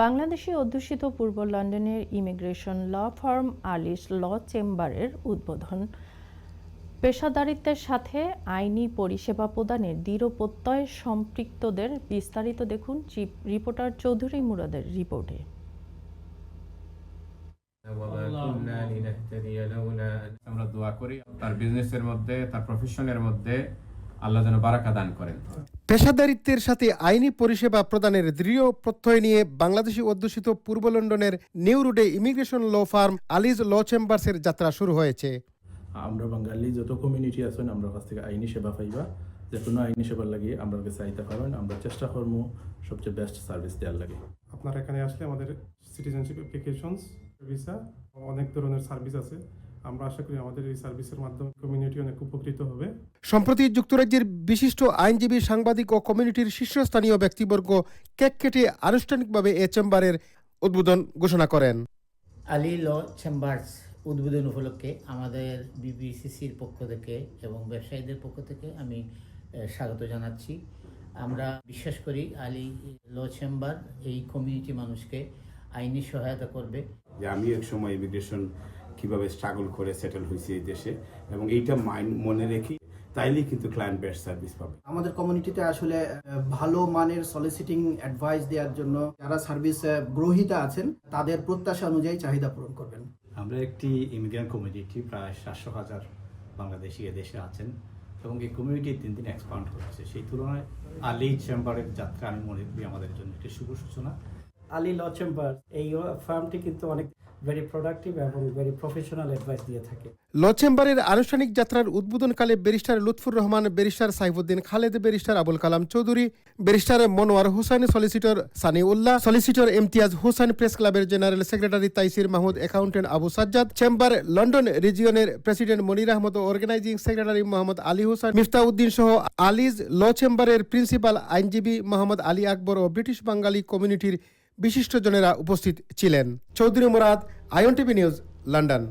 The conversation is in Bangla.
বাংলাদেশে অধ্যুষিত পূর্ব লন্ডনের ইমিগ্রেশন ল ফার্ম আলিস ল চেম্বারের উদ্বোধন। পেশাদারিত্বের সাথে আইনি পরিষেবা প্রদানের দৃঢ় প্রত্যয় সম্পৃক্তদের বিস্তারিত দেখুন চিফ রিপোর্টার চৌধুরী মুরাদের রিপোর্টে। আমরা দোয়া করি তার বিজনেসের মধ্যে, তার প্রফেশনের মধ্যে আল্লাহ যেন বারাকা দান করেন। পেশাদারিত্বের সাথে আইনি পরিষেবা প্রদানের দৃঢ় প্রত্যয় নিয়ে বাংলাদেশি অধ্যুষিত পূর্ব লন্ডনের নিউ রোডে immigration law firm Ali's law চেম্বার্সের যাত্রা শুরু হয়েছে। আমরা বাঙালি যত কমিউনিটি আছেন আমরা কাছ থেকে আইনি সেবা পাইবা। যে কোনো আইনি সেবার লাগে আমরা কাছে আইতে পারবেন আমরা চেষ্টা করব সবচেয়ে বেস্ট সার্ভিস দেওয়ার লাগে। আপনারা এখানে আসলে আমাদের সিটিজেনশিপ অ্যাপ্লিকেশনস ভিসা অনেক ধরনের সার্ভিস আছে। আমরা আশা করি আমাদের এই সার্ভিসের মাধ্যমে কমিউনিটি অনেক উপকৃত হবে। সম্প্রতি যুক্তরাজ্যের বিশিষ্ট আইনজীবী সাংবাদিক ও কমিউনিটির শীর্ষস্থানীয় ব্যক্তিবর্গ কেক কেটে আনুষ্ঠানিকভাবে এ চেম্বারের উদ্বোধন ঘোষণা করেন। আলী ল চেম্বার্স উদ্বোধন উপলক্ষে আমাদের বিবিসিসির পক্ষ থেকে এবং ব্যবসায়ীদের পক্ষ থেকে আমি স্বাগত জানাচ্ছি। আমরা বিশ্বাস করি আলী ল চেম্বার এই কমিউনিটি মানুষকে আইনি সহায়তা করবে। যে আমি এক সময় ইমিগ্রেশন কীভাবে স্ট্রাগল করে সেটেল হয়েছে এই দেশে এবং এইটা মাইন্ড মনে রেখে তাইলেই কিন্তু ক্লায়েন্ট বেস্ট সার্ভিস পাবে। আমাদের কমিউনিটিতে আসলে ভালো মানের সলিসিটিং অ্যাডভাইস দেওয়ার জন্য যারা সার্ভিস গ্রহীতা আছেন তাদের প্রত্যাশা অনুযায়ী চাহিদা পূরণ করবেন। আমরা একটি ইমিগ্রেন্ট কমিউনিটি প্রায় সাতশো হাজার বাংলাদেশি দেশে আছেন এবং এই কমিউনিটি দিন দিন এক্সপান্ড করছে। সেই তুলনায় আলী চেম্বারের যাত্রা আমি মনে করি আমাদের জন্য একটি শুভ সূচনা। আলী ল চেম্বার এই ফার্মটি কিন্তু অনেক ভেরি ল চেম্বারের আনুষ্ঠানিক যাত্রার উদ্বোধনকালে barrister Lutfur Rahman, barrister Saifuddin Khaled, barrister Abul Kalam Chowdhury, barrister Monowar Hossain solicitor Sani Ullah solicitor Imtiaz Hossain press ক্লাবের general secretary Taisir Mahmud accountant Abu Sajjad chamber London রিজিয়নের president Monir Ahmed organising secretary Mohammad Ali Hossain Miftauddin সহ আলিজ ল চেম্বারের প্রিন্সিপাল আইনজীবী মোহাম্মদ আলী আকবর ও ব্রিটিশ বাঙালি কমিউনিটির বিশিষ্টজনেরা উপস্থিত ছিলেন। Chowdhury Murad I N TV news London.